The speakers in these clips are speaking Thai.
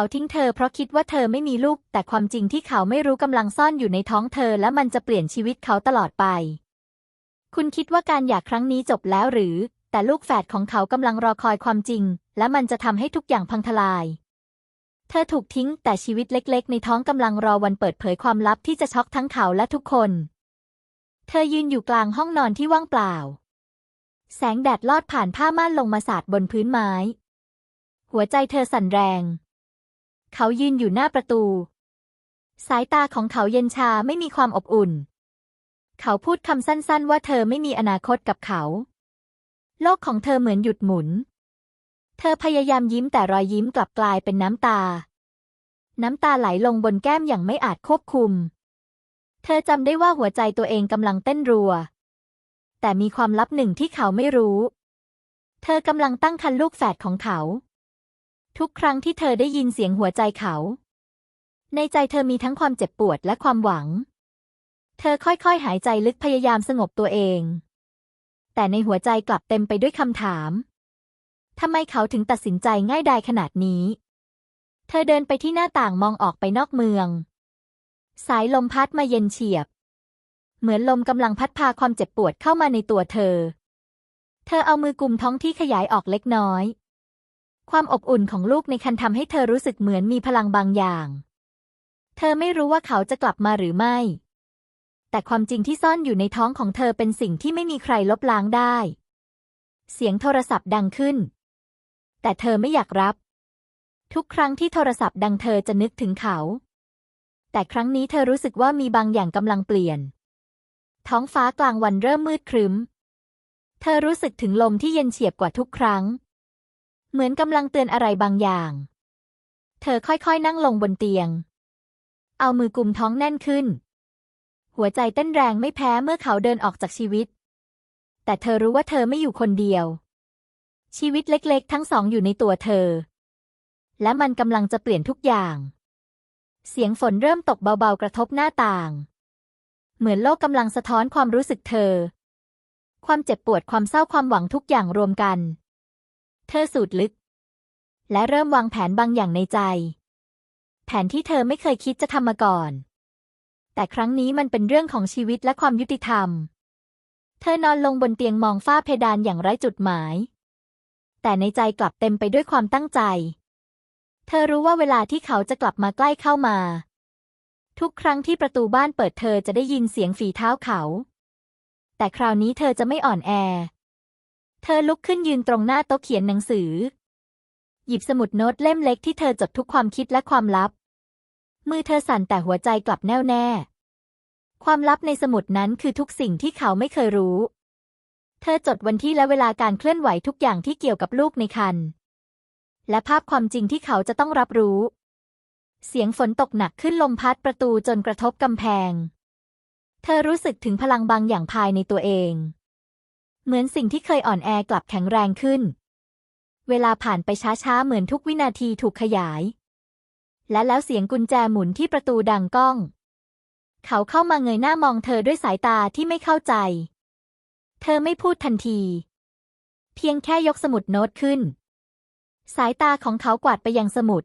เขาทิ้งเธอเพราะคิดว่าเธอไม่มีลูก แต่ความจริงที่เขาไม่รู้กำลังซ่อนอยู่ในท้องเธอ และมันจะเปลี่ยนชีวิตเขาตลอดไป คุณคิดว่าการหย่าครั้งนี้จบแล้วหรือ แต่ลูกแฝดของเขากำลังรอคอยความจริง และมันจะทำให้ทุกอย่างพังทลาย เธอถูกทิ้งแต่ชีวิตเล็กๆ ในท้องกำลังรอวันเปิดเผยความลับที่จะช็อกทั้งเขาและทุกคน เธอยืนอยู่กลางห้องนอนที่ว่างเปล่า แสงแดดลอดผ่านผ้าม่านลงมาสาดบนพื้นไม้หัวใจเธอสั่นแรง เขายืนอยู่หน้าประตู สายตาของเขาเย็นชาไม่มีความอบอุ่น เขาพูดคำสั้นๆ ว่าเธอไม่มีอนาคตกับเขา โลกของเธอเหมือนหยุดหมุน เธอพยายามยิ้มแต่รอยยิ้มกลับกลายเป็นน้ำตา น้ำตาไหลลงบนแก้มอย่างไม่อาจควบคุม เธอจำได้ว่าหัวใจตัวเองกำลังเต้นรัว แต่มีความลับหนึ่งที่เขาไม่รู้ เธอกำลังตั้งครรภ์ลูกแฝดของเขา ทุกครั้งที่เธอได้ยินเสียงหัวใจเขา ในใจเธอมีทั้งความเจ็บปวดและความหวัง เธอค่อยๆหายใจลึกพยายามสงบตัวเอง แต่ในหัวใจกลับเต็มไปด้วยคำถามทำไมเขาถึงตัดสินใจง่ายดายขนาดนี้ เธอเดินไปที่หน้าต่างมองออกไปนอกเมือง สายลมพัดมาเย็นเฉียบ เหมือนลมกำลังพัดพาความเจ็บปวดเข้ามาในตัวเธอ เธอเอามือกุมท้องที่ขยายออกเล็กน้อย ความอบอุ่นของลูกในคันทำให้เธอรู้สึกเหมือนมีพลังบางอย่าง เธอไม่รู้ว่าเขาจะกลับมาหรือไม่ แต่ความจริงที่ซ่อนอยู่ในท้องของเธอเป็นสิ่งที่ไม่มีใครลบล้างได้ เสียงโทรศัพท์ดังขึ้น แต่เธอไม่อยากรับ ทุกครั้งที่โทรศัพท์ดังเธอจะนึกถึงเขา แต่ครั้งนี้เธอรู้สึกว่ามีบางอย่างกำลังเปลี่ยน ท้องฟ้ากลางวันเริ่มมืดครึ้ม เธอรู้สึกถึงลมที่เย็นเฉียบกว่าทุกครั้ง เหมือนกำลังเตือนอะไรบางอย่าง เธอค่อยๆนั่งลงบนเตียง เอามือกุมท้องแน่นขึ้น หัวใจเต้นแรงไม่แพ้เมื่อเขาเดินออกจากชีวิต แต่เธอรู้ว่าเธอไม่อยู่คนเดียว ชีวิตเล็กๆ ทั้งสองอยู่ในตัวเธอ และมันกำลังจะเปลี่ยนทุกอย่าง เสียงฝนเริ่มตกเบาๆกระทบหน้าต่าง เหมือนโลกกำลังสะท้อนความรู้สึกเธอ ความเจ็บปวดความเศร้าความหวังทุกอย่างรวมกัน เธอสูดลึก และเริ่มวางแผนบางอย่างในใจ แผนที่เธอไม่เคยคิดจะทำมาก่อน แต่ครั้งนี้มันเป็นเรื่องของชีวิตและความยุติธรรม เธอนอนลงบนเตียงมองฝ้าเพดานอย่างไร้จุดหมาย แต่ในใจกลับเต็มไปด้วยความตั้งใจ เธอรู้ว่าเวลาที่เขาจะกลับมาใกล้เข้ามา ทุกครั้งที่ประตูบ้านเปิดเธอจะได้ยินเสียงฝีเท้าเขา แต่คราวนี้เธอจะไม่อ่อนแอ เธอลุกขึ้นยืนตรงหน้าโต๊ะเขียนหนังสือ หยิบสมุดโน้ตเล่มเล็กที่เธอจดทุกความคิดและความลับ มือเธอสั่นแต่หัวใจกลับแน่วแน่ ความลับในสมุดนั้นคือทุกสิ่งที่เขาไม่เคยรู้ เธอจดวันที่และเวลาการเคลื่อนไหวทุกอย่างที่เกี่ยวกับลูกในครรภ์และภาพความจริงที่เขาจะต้องรับรู้ เสียงฝนตกหนักขึ้นลมพัดประตูจนกระทบกำแพง เธอรู้สึกถึงพลังบางอย่างภายในตัวเอง เหมือนสิ่งที่เคยอ่อนแอกลับแข็งแรงขึ้น เวลาผ่านไปช้าๆ เหมือนทุกวินาทีถูกขยาย และแล้วเสียงกุญแจหมุนที่ประตูดังก้อง เขาเข้ามาเงยหน้ามองเธอด้วยสายตาที่ไม่เข้าใจ เธอไม่พูดทันที เพียงแค่ยกสมุดโน้ตขึ้น สายตาของเขากวาดไปยังสมุด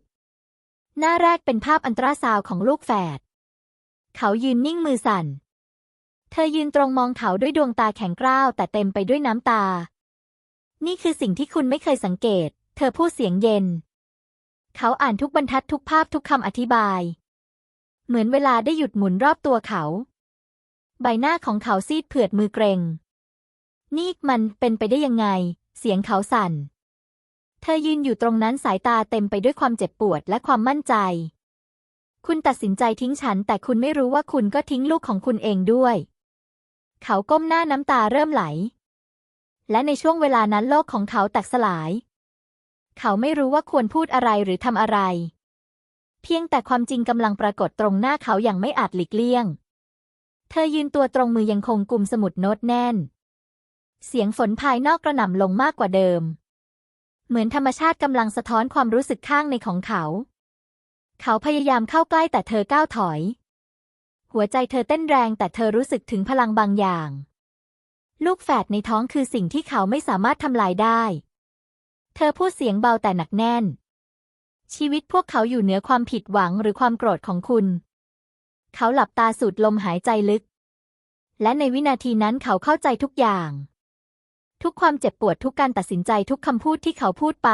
หน้าแรกเป็นภาพอันตราซาวของลูกแฝด เขายืนนิ่งมือสั่น เธอยืนตรงมองเขาด้วยดวงตาแข็งกร้าวแต่เต็มไปด้วยน้ำตา นี่คือสิ่งที่คุณไม่เคยสังเกต เธอพูดเสียงเย็น เขาอ่านทุกบรรทัดทุกภาพทุกคำอธิบาย เหมือนเวลาได้หยุดหมุนรอบตัวเขา ใบหน้าของเขาซีดเผือดมือเกรง นี่มันเป็นไปได้ยังไง เสียงเขาสั่น เธอยืนอยู่ตรงนั้นสายตาเต็มไปด้วยความเจ็บปวดและความมั่นใจคุณตัดสินใจทิ้งฉัน แต่คุณไม่รู้ว่าคุณก็ทิ้งลูกของคุณเองด้วย เขาก้มหน้าน้ำตาเริ่มไหล และในช่วงเวลานั้นโลกของเขาแตกสลาย เขาไม่รู้ว่าควรพูดอะไรหรือทำอะไร เพียงแต่ความจริงกำลังปรากฏตรงหน้าเขาอย่างไม่อาจหลีกเลี่ยง เธอยืนตัวตรงมือยังคงกุมสมุดโน้ตแน่น เสียงฝนภายนอกกระหน่ำลงมากกว่าเดิม เหมือนธรรมชาติกำลังสะท้อนความรู้สึกข้างในของเขา เขาพยายามเข้าใกล้แต่เธอก้าวถอย หัวใจเธอเต้นแรงแต่เธอรู้สึกถึงพลังบางอย่าง ลูกแฝดในท้องคือสิ่งที่เขาไม่สามารถทำลายได้ เธอพูดเสียงเบาแต่หนักแน่น ชีวิตพวกเขาอยู่เหนือความผิดหวังหรือความโกรธของคุณ เขาหลับตาสูดลมหายใจลึก และในวินาทีนั้นเขาเข้าใจทุกอย่าง ทุกความเจ็บปวดทุกการตัดสินใจทุกคำพูดที่เขาพูดไป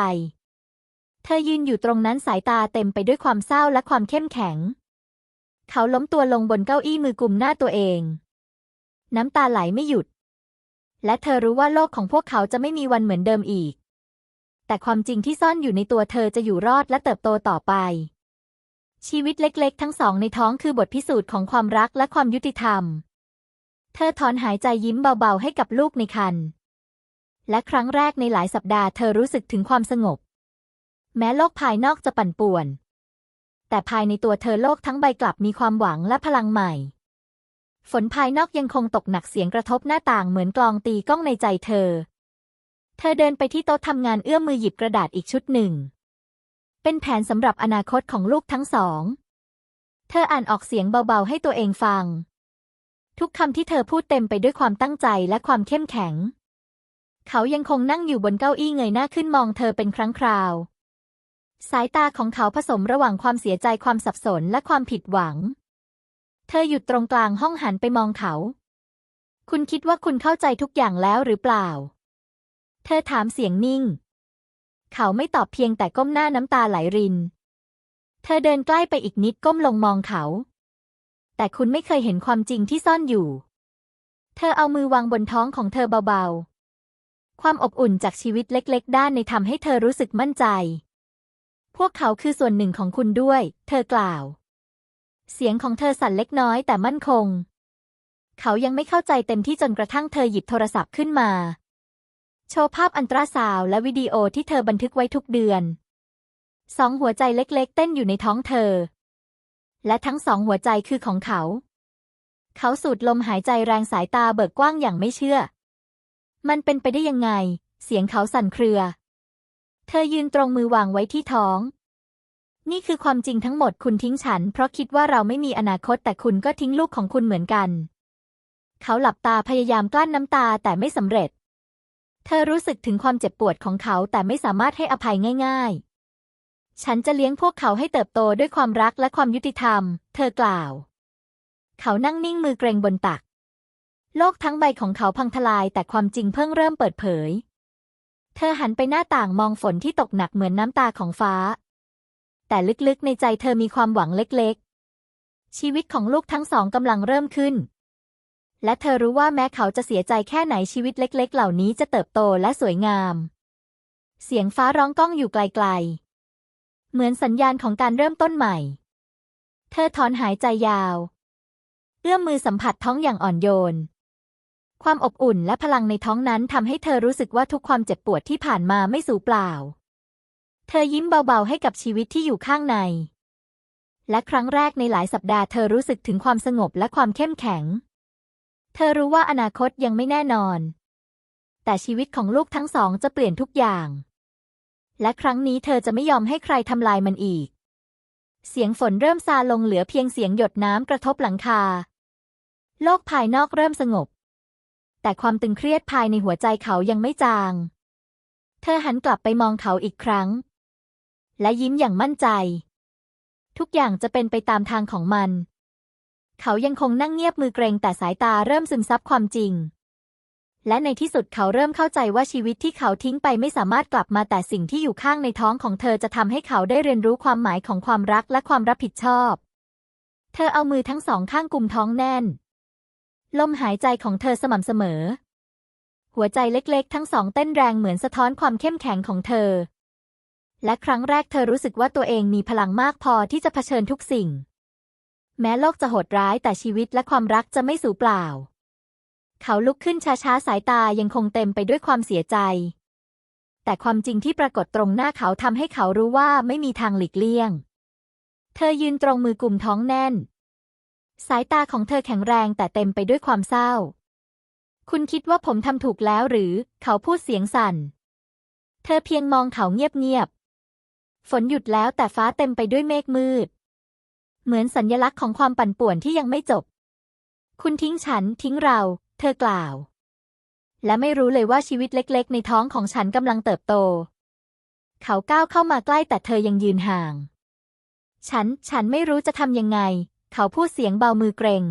เธอยืนอยู่ตรงนั้นสายตาเต็มไปด้วยความเศร้าและความเข้มแข็ง เขาล้มตัวลงบนเก้าอี้มือกุมหน้าตัวเอง น้ำตาไหลไม่หยุด และเธอรู้ว่าโลกของพวกเขาจะไม่มีวันเหมือนเดิมอีก แต่ความจริงที่ซ่อนอยู่ในตัวเธอจะอยู่รอดและเติบโตต่อไป ชีวิตเล็กๆ ทั้งสองในท้องคือบทพิสูจน์ของความรักและความยุติธรรม เธอถอนหายใจยิ้มเบาๆให้กับลูกในครรภ์และครั้งแรกในหลายสัปดาห์เธอรู้สึกถึงความสงบ แม้โลกภายนอกจะปั่นป่วน แต่ภายในตัวเธอโลกทั้งใบกลับมีความหวังและพลังใหม่ ฝนภายนอกยังคงตกหนักเสียงกระทบหน้าต่างเหมือนกลองตีก้องในใจเธอ เธอเดินไปที่โต๊ะทำงานเอื้อมมือหยิบกระดาษอีกชุดหนึ่ง เป็นแผนสำหรับอนาคตของลูกทั้งสอง เธออ่านออกเสียงเบาๆให้ตัวเองฟัง ทุกคำที่เธอพูดเต็มไปด้วยความตั้งใจและความเข้มแข็ง เขายังคงนั่งอยู่บนเก้าอี้เงยหน้าขึ้นมองเธอเป็นครั้งคราว สายตาของเขาผสมระหว่างความเสียใจความสับสนและความผิดหวัง เธอหยุดตรงกลางห้องหันไปมองเขา คุณคิดว่าคุณเข้าใจทุกอย่างแล้วหรือเปล่า เธอถามเสียงนิ่ง เขาไม่ตอบเพียงแต่ก้มหน้าน้ำตาไหลริน เธอเดินใกล้ไปอีกนิดก้มลงมองเขา แต่คุณไม่เคยเห็นความจริงที่ซ่อนอยู่ เธอเอามือวางบนท้องของเธอเบาๆ ความอบอุ่นจากชีวิตเล็ก ๆ ด้านในทำให้เธอรู้สึกมั่นใจ พวกเขาคือส่วนหนึ่งของคุณด้วย เธอกล่าว เสียงของเธอสั่นเล็กน้อยแต่มั่นคง เขายังไม่เข้าใจเต็มที่จนกระทั่งเธอหยิบโทรศัพท์ขึ้นมา โชว์ภาพอันตราซาวและวิดีโอที่เธอบันทึกไว้ทุกเดือน สองหัวใจเล็กๆ เต้นอยู่ในท้องเธอ และทั้งสองหัวใจคือของเขา เขาสูดลมหายใจแรงสายตาเบิกกว้างอย่างไม่เชื่อ มันเป็นไปได้ยังไง เสียงเขาสั่นเครือ เธอยืนตรงมือวางไว้ที่ท้อง นี่คือความจริงทั้งหมดคุณทิ้งฉัน เพราะคิดว่าเราไม่มีอนาคตแต่คุณก็ทิ้งลูกของคุณเหมือนกัน เขาหลับตาพยายามกลั้นน้ำตาแต่ไม่สำเร็จ เธอรู้สึกถึงความเจ็บปวดของเขาแต่ไม่สามารถให้อภัยง่าย ๆ ฉันจะเลี้ยงพวกเขาให้เติบโตด้วยความรักและความยุติธรรม เธอกล่าว เขานั่งนิ่งมือเกรงบนตัก โลกทั้งใบของเขาพังทลายแต่ความจริงเพิ่งเริ่มเปิดเผย เธอหันไปหน้าต่างมองฝนที่ตกหนักเหมือนน้ำตาของฟ้า แต่ลึกๆในใจเธอมีความหวังเล็กๆ ชีวิตของลูกทั้งสองกำลังเริ่มขึ้น และเธอรู้ว่าแม้เขาจะเสียใจแค่ไหนชีวิตเล็ก ๆ เหล่านี้จะเติบโตและสวยงาม เสียงฟ้าร้องก้องอยู่ไกลๆ เหมือนสัญญาณของการเริ่มต้นใหม่ เธอถอนหายใจยาว เอื้อมมือสัมผัสท้องอย่างอ่อนโยน ความอบอุ่นและพลังในท้องนั้นทำให้เธอรู้สึกว่าทุกความเจ็บปวดที่ผ่านมาไม่สูญเปล่า เธอยิ้มเบาๆให้กับชีวิตที่อยู่ข้างใน และครั้งแรกในหลายสัปดาห์เธอรู้สึกถึงความสงบและความเข้มแข็ง เธอรู้ว่าอนาคตยังไม่แน่นอน แต่ชีวิตของลูกทั้งสองจะเปลี่ยนทุกอย่าง และครั้งนี้เธอจะไม่ยอมให้ใครทำลายมันอีก เสียงฝนเริ่มซาลงเหลือเพียงเสียงหยดน้ำกระทบหลังคา โลกภายนอกเริ่มสงบ แต่ความตึงเครียดภายในหัวใจเขายังไม่จาง เธอหันกลับไปมองเขาอีกครั้ง และยิ้มอย่างมั่นใจ ทุกอย่างจะเป็นไปตามทางของมัน เขายังคงนั่งเงียบมือเกรงแต่สายตาเริ่มซึมซับความจริง และในที่สุดเขาเริ่มเข้าใจว่าชีวิตที่เขาทิ้งไปไม่สามารถกลับมาแต่สิ่งที่อยู่ข้างในท้องของเธอจะทำให้เขาได้เรียนรู้ความหมายของความรักและความรับผิดชอบ เธอเอามือทั้งสองข้างกุมท้องแน่น ลมหายใจของเธอสม่ำเสมอ หัวใจเล็กๆ ทั้งสองเต้นแรงเหมือนสะท้อนความเข้มแข็งของเธอ และครั้งแรกเธอรู้สึกว่าตัวเองมีพลังมากพอที่จะเผชิญทุกสิ่ง แม้โลกจะโหดร้ายแต่ชีวิตและความรักจะไม่สูญเปล่า เขาลุกขึ้นช้าๆ สายตายังคงเต็มไปด้วยความเสียใจ แต่ความจริงที่ปรากฏตรงหน้าเขาทำให้เขารู้ว่าไม่มีทางหลีกเลี่ยง เธอยืนตรงมือกลุ่มท้องแน่น สายตาของเธอแข็งแรงแต่เต็มไปด้วยความเศร้า คุณคิดว่าผมทำถูกแล้วหรือ เขาพูดเสียงสั่น เธอเพียงมองเขาเงียบๆ ฝนหยุดแล้วแต่ฟ้าเต็มไปด้วยเมฆมืด เหมือนสัญลักษณ์ของความปั่นป่วนที่ยังไม่จบ คุณทิ้งฉันทิ้งเรา เธอกล่าว และไม่รู้เลยว่าชีวิตเล็ก ๆ ในท้องของฉันกำลังเติบโต เขาก้าวเข้ามาใกล้แต่เธอยังยืนห่าง ฉัน ฉันไม่รู้จะทำยังไง เขาพูดเสียงเบามือเกรง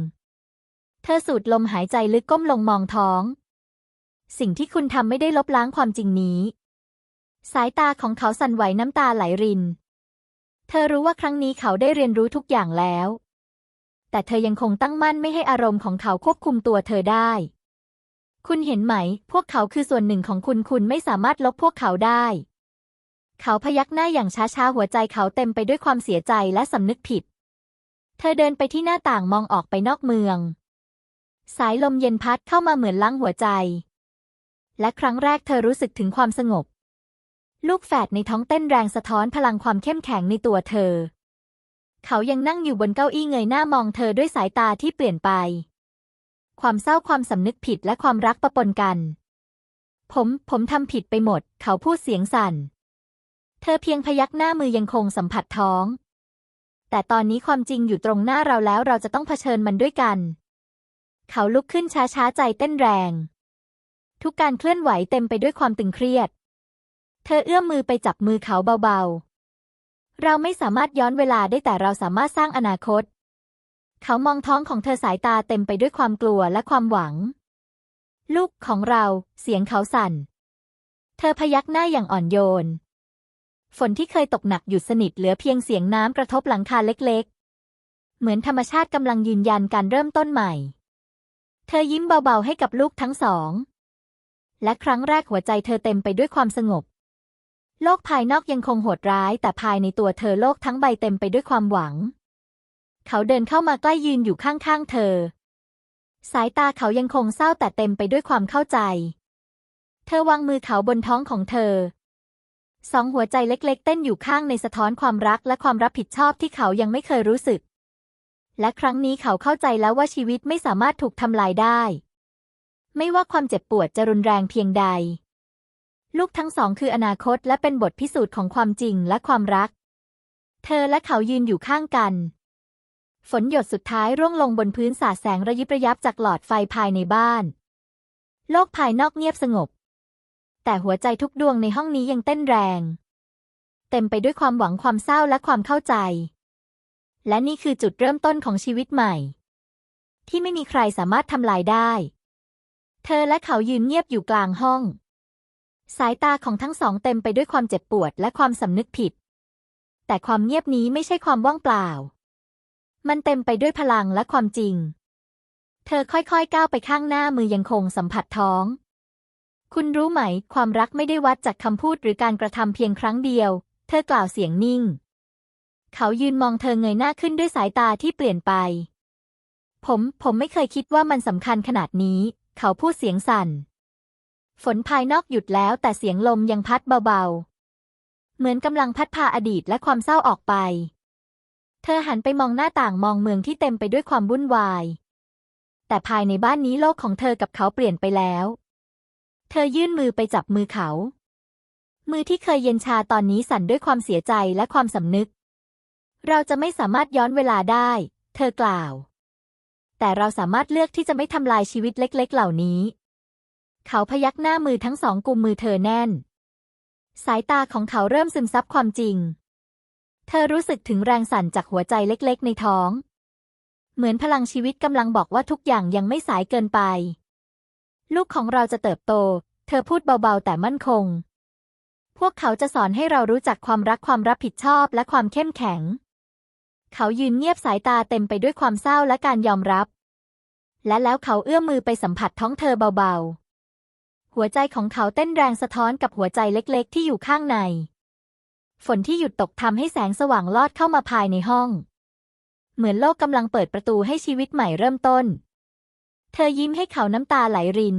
เธอสูดลมหายใจลึกก้มลงมองท้อง สิ่งที่คุณทำไม่ได้ลบล้างความจริงนี้ สายตาของเขาสั่นไหวน้ำตาไหลริน เธอรู้ว่าครั้งนี้เขาได้เรียนรู้ทุกอย่างแล้ว แต่เธอยังคงตั้งมั่นไม่ให้อารมณ์ของเขาควบคุมตัวเธอได้ คุณเห็นไหม พวกเขาคือส่วนหนึ่งของคุณคุณไม่สามารถลบพวกเขาได้ เขาพยักหน้าอย่างช้าๆหัวใจเขาเต็มไปด้วยความเสียใจและสำนึกผิด เธอเดินไปที่หน้าต่างมองออกไปนอกเมือง สายลมเย็นพัดเข้ามาเหมือนล้างหัวใจ และครั้งแรกเธอรู้สึกถึงความสงบ ลูกแฝดในท้องเต้นแรงสะท้อนพลังความเข้มแข็งในตัวเธอ เขายังนั่งอยู่บนเก้าอี้เงยหน้ามองเธอด้วยสายตาที่เปลี่ยนไป ความเศร้าความสำนึกผิดและความรักประปนกัน ผม ผมทำผิดไปหมด เขาพูดเสียงสั่น เธอเพียงพยักหน้ามือยังคงสัมผัสท้อง แต่ตอนนี้ความจริงอยู่ตรงหน้าเราแล้วเราจะต้องเผชิญมันด้วยกัน เขาลุกขึ้นช้าๆใจเต้นแรง ทุกการเคลื่อนไหวเต็มไปด้วยความตึงเครียด เธอเอื้อมมือไปจับมือเขาเบาๆ เราไม่สามารถย้อนเวลาได้แต่เราสามารถสร้างอนาคต เขามองท้องของเธอสายตาเต็มไปด้วยความกลัวและความหวัง ลูกของเรา เสียงเขาสั่น เธอพยักหน้าอย่างอ่อนโยน ฝนที่เคยตกหนักหยุดสนิทเหลือเพียงเสียงน้ำกระทบหลังคาเล็กๆ เหมือนธรรมชาติกำลังยืนยันการเริ่มต้นใหม่ เธอยิ้มเบาๆให้กับลูกทั้งสอง และครั้งแรกหัวใจเธอเต็มไปด้วยความสงบ โลกภายนอกยังคงโหดร้าย แต่ภายในตัวเธอโลกทั้งใบเต็มไปด้วยความหวัง เขาเดินเข้ามาใกล้ยืนอยู่ข้างๆเธอ สายตาเขายังคงเศร้าแต่เต็มไปด้วยความเข้าใจ เธอวางมือเขาบนท้องของเธอ สองหัวใจเล็กๆ เต้นอยู่ข้างในสะท้อนความรักและความรับผิดชอบที่เขายังไม่เคยรู้สึก และครั้งนี้เขาเข้าใจแล้วว่าชีวิตไม่สามารถถูกทำลายได้ ไม่ว่าความเจ็บปวดจะรุนแรงเพียงใด ลูกทั้งสองคืออนาคตและเป็นบทพิสูจน์ของความจริงและความรัก เธอและเขายืนอยู่ข้างกัน ฝนหยดสุดท้ายร่วงลงบนพื้นสาดแสงระยิบระยับจากหลอดไฟภายในบ้าน โลกภายนอกเงียบสงบ แต่หัวใจทุกดวงในห้องนี้ยังเต้นแรง เต็มไปด้วยความหวังความเศร้าและความเข้าใจ และนี่คือจุดเริ่มต้นของชีวิตใหม่ ที่ไม่มีใครสามารถทำลายได้ เธอและเขายืนเงียบอยู่กลางห้อง สายตาของทั้งสองเต็มไปด้วยความเจ็บปวดและความสำนึกผิด แต่ความเงียบนี้ไม่ใช่ความว่างเปล่า มันเต็มไปด้วยพลังและความจริง เธอค่อยๆก้าวไปข้างหน้ามือยังคงสัมผัสท้อง คุณรู้ไหม ความรักไม่ได้วัดจากคำพูดหรือการกระทำเพียงครั้งเดียว เธอกล่าวเสียงนิ่ง เขายืนมองเธอเงยหน้าขึ้นด้วยสายตาที่เปลี่ยนไป ผม ผมไม่เคยคิดว่ามันสำคัญขนาดนี้ เขาพูดเสียงสั่น ฝนภายนอกหยุดแล้วแต่เสียงลมยังพัดเบาๆ เหมือนกำลังพัดพาอดีตและความเศร้าออกไป เธอหันไปมองหน้าต่างมองเมืองที่เต็มไปด้วยความวุ่นวาย แต่ภายในบ้านนี้โลกของเธอกับเขาเปลี่ยนไปแล้ว เธอยื่นมือไปจับมือเขา มือที่เคยเย็นชาตอนนี้สั่นด้วยความเสียใจและความสำนึก เราจะไม่สามารถย้อนเวลาได้ เธอกล่าว แต่เราสามารถเลือกที่จะไม่ทำลายชีวิตเล็ก ๆ เหล่านี้ เขาพยักหน้ามือทั้งสองกุมมือเธอแน่น สายตาของเขาเริ่มซึมซับความจริง เธอรู้สึกถึงแรงสั่นจากหัวใจเล็ก ๆ ในท้อง เหมือนพลังชีวิตกำลังบอกว่าทุกอย่างยังไม่สายเกินไป ลูกของเราจะเติบโต เธอพูดเบาๆ แต่มั่นคง พวกเขาจะสอนให้เรารู้จักความรักความรับผิดชอบและความเข้มแข็ง เขายืนเงียบสายตาเต็มไปด้วยความเศร้าและการยอมรับ และแล้วเขาเอื้อมมือไปสัมผัสท้องเธอเบาๆ หัวใจของเขาเต้นแรงสะท้อนกับหัวใจเล็กๆ ที่อยู่ข้างใน ฝนที่หยุดตกทำให้แสงสว่างลอดเข้ามาภายในห้อง เหมือนโลกกำลังเปิดประตูให้ชีวิตใหม่เริ่มต้น ธอยิ้มให้เขาน้ำตาไหลริน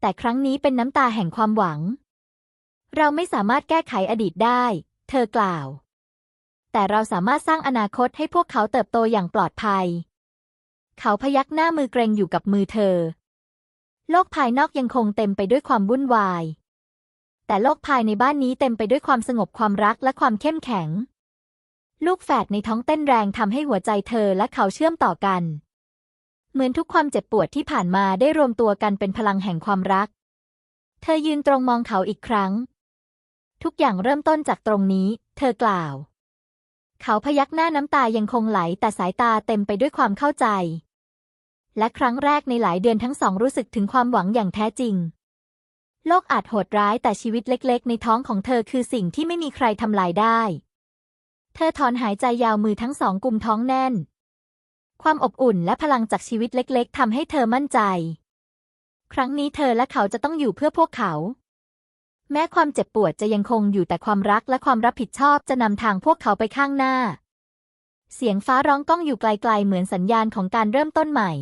แต่ครั้งนี้เป็นน้ำตาแห่งความหวัง เราไม่สามารถแก้ไขอดีตได้ เธอกล่าว แต่เราสามารถสร้างอนาคตให้พวกเขาเติบโตอย่างปลอดภัย เขาพยักหน้ามือเกรงอยู่กับมือเธอ โลกภายนอกยังคงเต็มไปด้วยความวุ่นวาย แต่โลกภายในบ้านนี้เต็มไปด้วยความสงบความรักและความเข้มแข็ง ลูกแฝดในท้องเต้นแรงทำให้หัวใจเธอและเขาเชื่อมต่อกัน เหมือนทุกความเจ็บปวดที่ผ่านมาได้รวมตัวกันเป็นพลังแห่งความรัก เธอยืนตรงมองเขาอีกครั้ง ทุกอย่างเริ่มต้นจากตรงนี้ เธอกล่าว เขาพยักหน้าน้ำตายังคงไหลแต่สายตาเต็มไปด้วยความเข้าใจ และครั้งแรกในหลายเดือนทั้งสองรู้สึกถึงความหวังอย่างแท้จริง โลกอาจโหดร้ายแต่ชีวิตเล็กๆ ในท้องของเธอคือสิ่งที่ไม่มีใครทำลายได้ เธอถอนหายใจยาวมือทั้งสองกุมท้องแน่น ความอบอุ่นและพลังจากชีวิตเล็ก ๆทำให้เธอมั่นใจ ครั้งนี้เธอและเขาจะต้องอยู่เพื่อพวกเขา แม้ความเจ็บปวดจะยังคงอยู่แต่ความรักและความรับผิดชอบจะนำทางพวกเขาไปข้างหน้า เสียงฟ้าร้องก้องอยู่ไกลๆเหมือนสัญญาณของการเริ่มต้นใหม่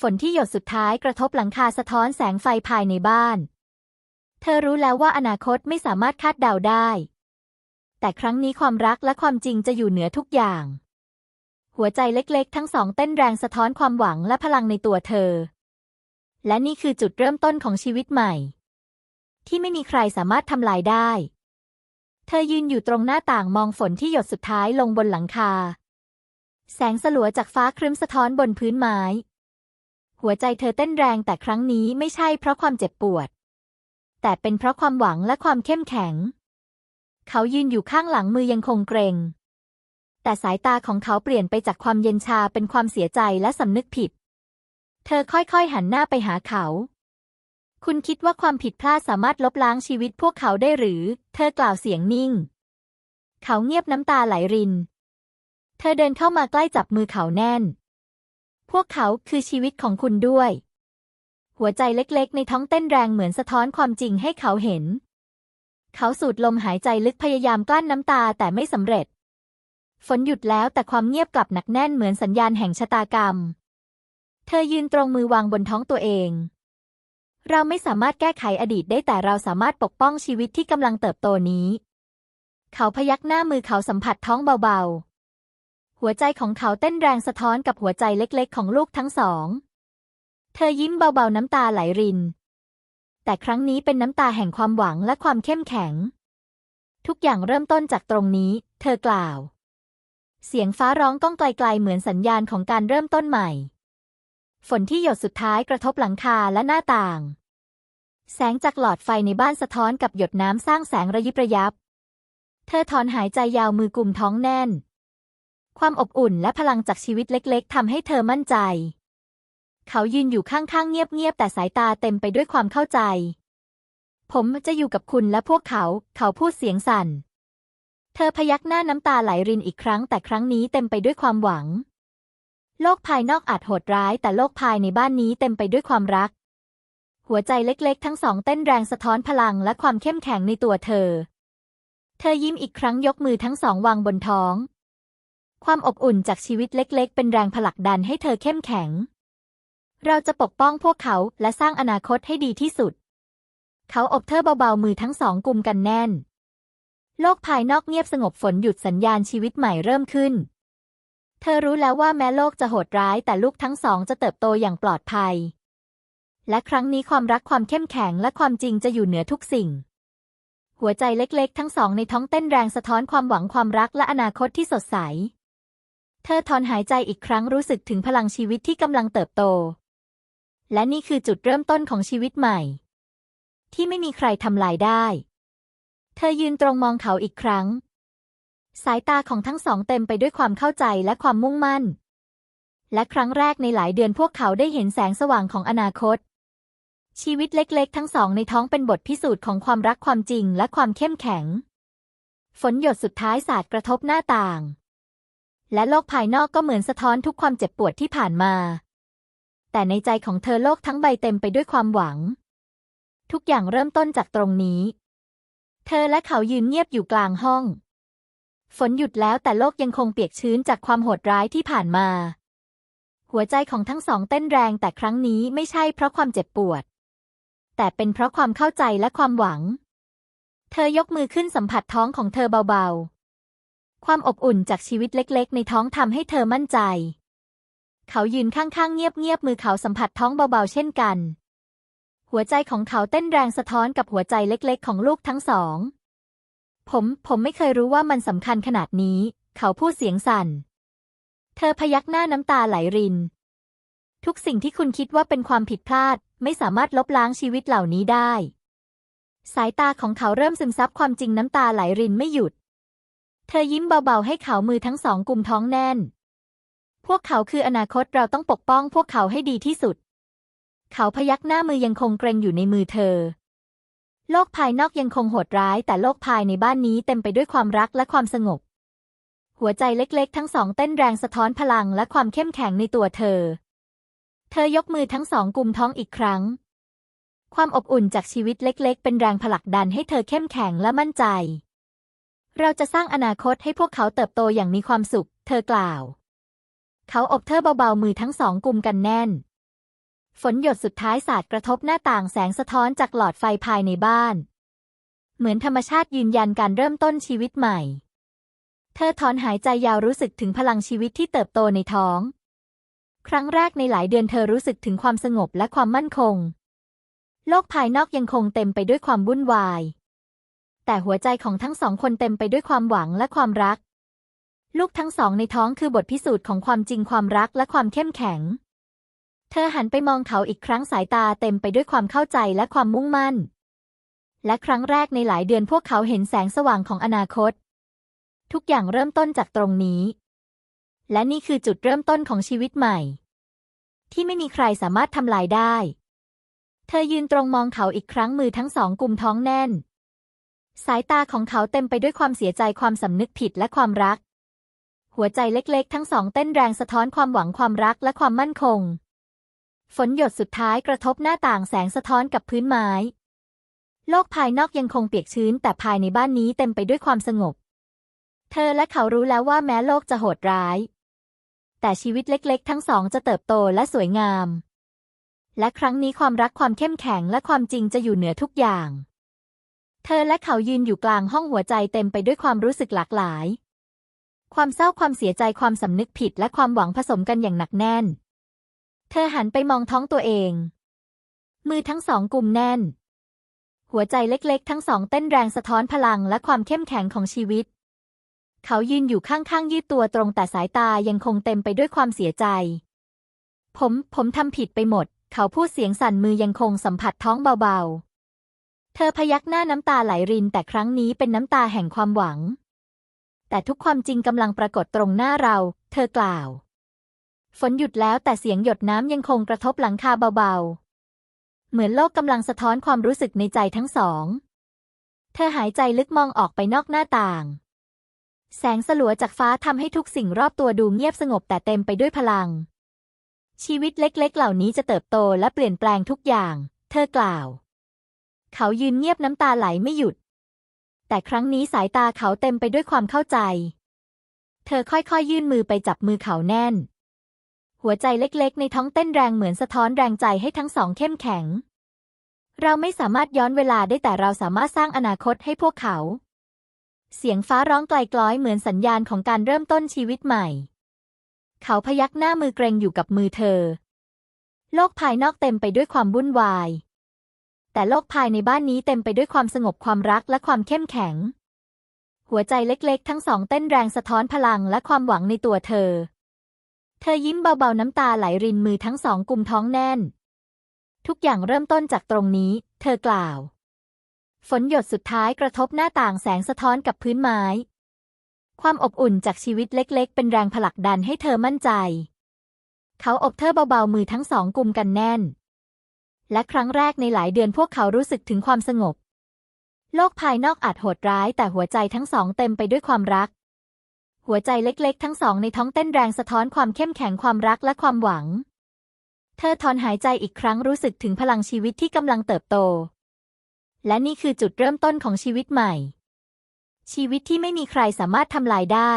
ฝนที่หยดสุดท้ายกระทบหลังคาสะท้อนแสงไฟภายในบ้าน เธอรู้แล้วว่าอนาคตไม่สามารถคาดเดาได้ แต่ครั้งนี้ความรักและความจริงจะอยู่เหนือทุกอย่าง หัวใจเล็กๆ ทั้งสองเต้นแรงสะท้อนความหวังและพลังในตัวเธอ และนี่คือจุดเริ่มต้นของชีวิตใหม่ ที่ไม่มีใครสามารถทำลายได้ เธอยืนอยู่ตรงหน้าต่างมองฝนที่หยดสุดท้ายลงบนหลังคา แสงสลัวจากฟ้าครึ้มสะท้อนบนพื้นไม้ หัวใจเธอเต้นแรงแต่ครั้งนี้ไม่ใช่เพราะความเจ็บปวด แต่เป็นเพราะความหวังและความเข้มแข็ง เขายืนอยู่ข้างหลังมือยังคงเกรง แต่สายตาของเขาเปลี่ยนไปจากความเย็นชาเป็นความเสียใจและสำนึกผิด เธอค่อยๆหันหน้าไปหาเขา คุณคิดว่าความผิดพลาดสามารถลบล้างชีวิตพวกเขาได้หรือ เธอกล่าวเสียงนิ่ง เขาเงียบน้ำตาไหลริน เธอเดินเข้ามาใกล้จับมือเขาแน่น พวกเขาคือชีวิตของคุณด้วย หัวใจเล็กๆ ในท้องเต้นแรงเหมือนสะท้อนความจริงให้เขาเห็น เขาสูดลมหายใจลึกพยายามกลั้นน้ำตาแต่ไม่สำเร็จ ฝนหยุดแล้วแต่ความเงียบกลับหนักแน่นเหมือนสัญญาณแห่งชะตากรรม เธอยืนตรงมือวางบนท้องตัวเอง เราไม่สามารถแก้ไขอดีตได้แต่เราสามารถปกป้องชีวิตที่กำลังเติบโตนี้ เขาพยักหน้ามือเขาสัมผัสท้องเบาๆ หัวใจของเขาเต้นแรงสะท้อนกับหัวใจเล็กๆ ของลูกทั้งสอง เธอยิ้มเบาๆน้ำตาไหลริน แต่ครั้งนี้เป็นน้ำตาแห่งความหวังและความเข้มแข็ง ทุกอย่างเริ่มต้นจากตรงนี้ เธอกล่าว เสียงฟ้าร้องก้องไกลๆเหมือนสัญญาณของการเริ่มต้นใหม่ ฝนที่หยดสุดท้ายกระทบหลังคาและหน้าต่าง แสงจากหลอดไฟในบ้านสะท้อนกับหยดน้ำสร้างแสงระยิบระยับ เธอถอนหายใจยาวมือกลุ่มท้องแน่น ความอบอุ่นและพลังจากชีวิตเล็กๆทำให้เธอมั่นใจ เขายืนอยู่ข้างๆเงียบๆแต่สายตาเต็มไปด้วยความเข้าใจ ผมจะอยู่กับคุณและพวกเขา เขาพูดเสียงสั่น เธอพยักหน้าน้ำตาไหลรินอีกครั้งแต่ครั้งนี้เต็มไปด้วยความหวัง โลกภายนอกอาจโหดร้าย แต่โลกภายในบ้านนี้เต็มไปด้วยความรัก หัวใจเล็กๆ ทั้งสองเต้นแรงสะท้อนพลังและความเข้มแข็งในตัวเธอ เธอยิ้มอีกครั้งยกมือทั้งสองวางบนท้อง ความอบอุ่นจากชีวิตเล็กๆ เป็นแรงผลักดันให้เธอเข้มแข็ง เราจะปกป้องพวกเขาและสร้างอนาคตให้ดีที่สุด เขาอบเธอเบาๆมือทั้งสองกุมกันแน่น โลกภายนอกเงียบสงบฝนหยุดสัญญาณชีวิตใหม่เริ่มขึ้น เธอรู้แล้วว่าแม้โลกจะโหดร้ายแต่ลูกทั้งสองจะเติบโตอย่างปลอดภัย และครั้งนี้ความรักความเข้มแข็งและความจริงจะอยู่เหนือทุกสิ่ง หัวใจเล็กๆ ทั้งสองในท้องเต้นแรงสะท้อนความหวังความรักและอนาคตที่สดใส เธอถอนหายใจอีกครั้งรู้สึกถึงพลังชีวิตที่กำลังเติบโต และนี่คือจุดเริ่มต้นของชีวิตใหม่ ที่ไม่มีใครทำลายได้ เธอยืนตรงมองเขาอีกครั้ง สายตาของทั้งสองเต็มไปด้วยความเข้าใจและความมุ่งมั่น และครั้งแรกในหลายเดือนพวกเขาได้เห็นแสงสว่างของอนาคต ชีวิตเล็กๆ ทั้งสองในท้องเป็นบทพิสูจน์ของความรักความจริงและความเข้มแข็ง ฝนหยดสุดท้ายสาดกระทบหน้าต่าง และโลกภายนอกก็เหมือนสะท้อนทุกความเจ็บปวดที่ผ่านมา แต่ในใจของเธอโลกทั้งใบเต็มไปด้วยความหวัง ทุกอย่างเริ่มต้นจากตรงนี้ เธอและเขายืนเงียบอยู่กลางห้อง ฝนหยุดแล้วแต่โลกยังคงเปียกชื้นจากความโหดร้ายที่ผ่านมา หัวใจของทั้งสองเต้นแรงแต่ครั้งนี้ไม่ใช่เพราะความเจ็บปวด แต่เป็นเพราะความเข้าใจและความหวัง เธอยกมือขึ้นสัมผัสท้องของเธอเบาๆ ความอบอุ่นจากชีวิตเล็กๆ ในท้องทำให้เธอมั่นใจ เขายืนข้างๆ เงียบๆ มือเขาสัมผัสท้องเบาๆ เช่นกัน หัวใจของเขาเต้นแรงสะท้อนกับหัวใจเล็กๆ ของลูกทั้งสอง ผม ผมไม่เคยรู้ว่ามันสำคัญขนาดนี้ เขาพูดเสียงสั่น เธอพยักหน้าน้ำตาไหลริน ทุกสิ่งที่คุณคิดว่าเป็นความผิดพลาด ไม่สามารถลบล้างชีวิตเหล่านี้ได้ สายตาของเขาเริ่มซึมซับความจริงน้ำตาไหลรินไม่หยุด เธอยิ้มเบาๆ ให้เขามือทั้งสองกุมท้องแน่น พวกเขาคืออนาคตเราต้องปกป้องพวกเขาให้ดีที่สุด เขาพยักหน้ามือยังคงเกรงอยู่ในมือเธอ โลกภายนอกยังคงโหดร้าย แต่โลกภายในบ้านนี้เต็มไปด้วยความรักและความสงบ หัวใจเล็กๆ ทั้งสองเต้นแรงสะท้อนพลังและความเข้มแข็งในตัวเธอ เธอยกมือทั้งสองกุมท้องอีกครั้ง ความอบอุ่นจากชีวิตเล็ก ๆ เป็นแรงผลักดันให้เธอเข้มแข็งและมั่นใจ เราจะสร้างอนาคตให้พวกเขาเติบโตอย่างมีความสุข เธอกล่าว เขาอบเธอเบาๆมือทั้งสองกุมกันแน่น ฝนหยดสุดท้ายสาดกระทบหน้าต่างแสงสะท้อนจากหลอดไฟภายในบ้าน เหมือนธรรมชาติยืนยันการเริ่มต้นชีวิตใหม่ เธอถอนหายใจยาวรู้สึกถึงพลังชีวิตที่เติบโตในท้อง ครั้งแรกในหลายเดือนเธอรู้สึกถึงความสงบและความมั่นคง โลกภายนอกยังคงเต็มไปด้วยความวุ่นวาย แต่หัวใจของทั้งสองคนเต็มไปด้วยความหวังและความรัก ลูกทั้งสองในท้องคือบทพิสูจน์ของความจริงความรักและความเข้มแข็ง เธอหันไปมองเขาอีกครั้งสายตาเต็มไปด้วยความเข้าใจและความมุ่งมั่น และครั้งแรกในหลายเดือนพวกเขาเห็นแสงสว่างของอนาคต ทุกอย่างเริ่มต้นจากตรงนี้ และนี่คือจุดเริ่มต้นของชีวิตใหม่ ที่ไม่มีใครสามารถทำลายได้ เธอยืนตรงมองเขาอีกครั้งมือทั้งสองกุมท้องแน่น สายตาของเขาเต็มไปด้วยความเสียใจความสำนึกผิดและความรัก หัวใจเล็กๆ ทั้งสองเต้นแรงสะท้อนความหวังความรักและความมั่นคง ฝนหยดสุดท้ายกระทบหน้าต่างแสงสะท้อนกับพื้นไม้ โลกภายนอกยังคงเปียกชื้น แต่ภายในบ้านนี้เต็มไปด้วยความสงบ เธอและเขารู้แล้วว่าแม้โลกจะโหดร้าย แต่ชีวิตเล็กๆ ทั้งสองจะเติบโตและสวยงาม และครั้งนี้ความรักความเข้มแข็งและความจริงจะอยู่เหนือทุกอย่าง เธอและเขายืนอยู่กลางห้องหัวใจเต็มไปด้วยความรู้สึกหลากหลาย ความเศร้าความเสียใจความสำนึกผิดและความหวังผสมกันอย่างหนักแน่น เธอหันไปมองท้องตัวเอง มือทั้งสองกลุ่มแน่น หัวใจเล็กๆ ทั้งสองเต้นแรงสะท้อนพลังและความเข้มแข็งของชีวิต เขายืนอยู่ข้างๆ ยืดตัวตรงแต่สายตายังคงเต็มไปด้วยความเสียใจ ผม ผมทำผิดไปหมด เขาพูดเสียงสั่นมือยังคงสัมผัสท้องเบาๆ เธอพยักหน้าน้ำตาไหลรินแต่ครั้งนี้เป็นน้ำตาแห่งความหวัง แต่ทุกความจริงกำลังปรากฏตรงหน้าเรา เธอกล่าว ฝนหยุดแล้วแต่เสียงหยดน้ำยังคงกระทบหลังคาเบาๆ เหมือนโลกกำลังสะท้อนความรู้สึกในใจทั้งสอง เธอหายใจลึกมองออกไปนอกหน้าต่าง แสงสลัวจากฟ้าทำให้ทุกสิ่งรอบตัวดูเงียบสงบแต่เต็มไปด้วยพลัง ชีวิตเล็กๆ เหล่านี้จะเติบโตและเปลี่ยนแปลงทุกอย่าง เธอกล่าว เขายืนเงียบน้ำตาไหลไม่หยุด แต่ครั้งนี้สายตาเขาเต็มไปด้วยความเข้าใจ เธอค่อยๆยื่นมือไปจับมือเขาแน่น หัวใจเล็กๆ ในท้องเต้นแรงเหมือนสะท้อนแรงใจให้ทั้งสองเข้มแข็ง เราไม่สามารถย้อนเวลาได้แต่เราสามารถสร้างอนาคตให้พวกเขา เสียงฟ้าร้องไกลกล้อยเหมือนสัญญาณของการเริ่มต้นชีวิตใหม่ เขาพยักหน้ามือเกรงอยู่กับมือเธอ โลกภายนอกเต็มไปด้วยความวุ่นวาย แต่โลกภายในบ้านนี้เต็มไปด้วยความสงบความรักและความเข้มแข็ง หัวใจเล็กๆ ทั้งสองเต้นแรงสะท้อนพลังและความหวังในตัวเธอ เธอยิ้มเบาๆน้ำตาไหลรินมือทั้งสองกุมท้องแน่น ทุกอย่างเริ่มต้นจากตรงนี้ เธอกล่าว ฝนหยดสุดท้ายกระทบหน้าต่างแสงสะท้อนกับพื้นไม้ ความอบอุ่นจากชีวิตเล็กๆ เป็นแรงผลักดันให้เธอมั่นใจ เขาอบเธอเบาๆมือทั้งสองกุมกันแน่น และครั้งแรกในหลายเดือนพวกเขารู้สึกถึงความสงบ โลกภายนอกอาจโหดร้ายแต่หัวใจทั้งสองเต็มไปด้วยความรัก หัวใจเล็กๆ ทั้งสองในท้องเต้นแรงสะท้อนความเข้มแข็งความรักและความหวัง เธอถอนหายใจอีกครั้งรู้สึกถึงพลังชีวิตที่กำลังเติบโต และนี่คือจุดเริ่มต้นของชีวิตใหม่ ชีวิตที่ไม่มีใครสามารถทำลายได้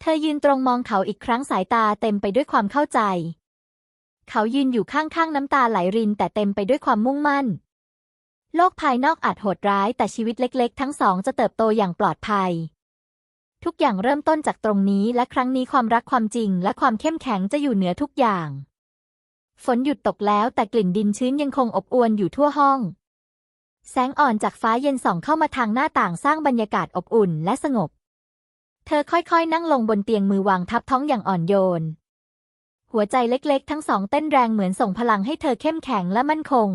เธอยืนตรงมองเขาอีกครั้งสายตาเต็มไปด้วยความเข้าใจ เขายืนอยู่ข้างๆน้ำตาไหลรินแต่เต็มไปด้วยความมุ่งมั่น โลกภายนอกอาจโหดร้ายแต่ชีวิตเล็ก ๆ ทั้งสองจะเติบโตอย่างปลอดภัย ทุกอย่างเริ่มต้นจากตรงนี้ และครั้งนี้ความรักความจริง และความเข้มแข็งจะอยู่เหนือทุกอย่าง ฝนหยุดตกแล้วแต่กลิ่นดินชื้นยังคงอบอวลอยู่ทั่วห้อง แสงอ่อนจากฟ้าเย็นส่องเข้ามาทางหน้าต่างสร้างบรรยากาศอบอุ่นและสงบ เธอค่อยๆ นั่งลงบนเตียงมือวางทับท้องอย่างอ่อนโยน หัวใจเล็กๆ ทั้งสองเต้นแรงเหมือนส่งพลังให้เธอเข้มแข็งและมั่นคง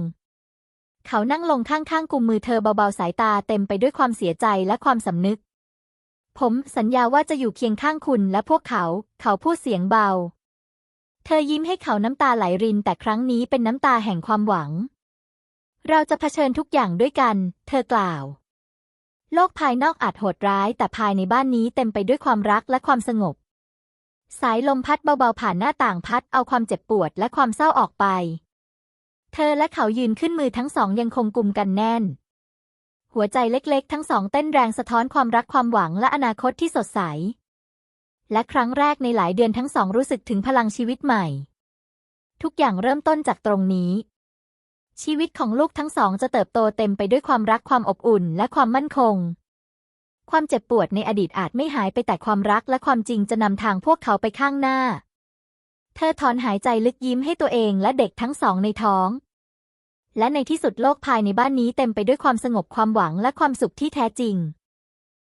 เขานั่งลงข้างๆกุมมือเธอเบาๆสายตาเต็มไปด้วยความเสียใจและความสำนึก ผมสัญญาว่าจะอยู่เคียงข้างคุณและพวกเขา เขาพูดเสียงเบา เธอยิ้มให้เขาน้ำตาไหลรินแต่ครั้งนี้เป็นน้ำตาแห่งความหวัง เราจะเผชิญทุกอย่างด้วยกัน เธอกล่าว โลกภายนอกอาจโหดร้าย แต่ภายในบ้านนี้เต็มไปด้วยความรักและความสงบ สายลมพัดเบาๆผ่านหน้าต่างพัดเอาความเจ็บปวดและความเศร้าออกไป เธอและเขายืนขึ้นมือทั้งสองยังคงกุมกันแน่น หัวใจเล็กๆ ทั้งสองเต้นแรงสะท้อนความรักความหวังและอนาคตที่สดใส และครั้งแรกในหลายเดือนทั้งสองรู้สึกถึงพลังชีวิตใหม่ ทุกอย่างเริ่มต้นจากตรงนี้ ชีวิตของลูกทั้งสองจะเติบโตเต็มไปด้วยความรักความอบอุ่นและความมั่นคง ความเจ็บปวดในอดีตอาจไม่หายไปแต่ความรักและความจริงจะนำทางพวกเขาไปข้างหน้า เธอถอนหายใจลึกยิ้มให้ตัวเองและเด็กทั้งสองในท้อง และในที่สุดโลกภายในบ้านนี้เต็มไปด้วยความสงบความหวังและความสุขที่แท้จริง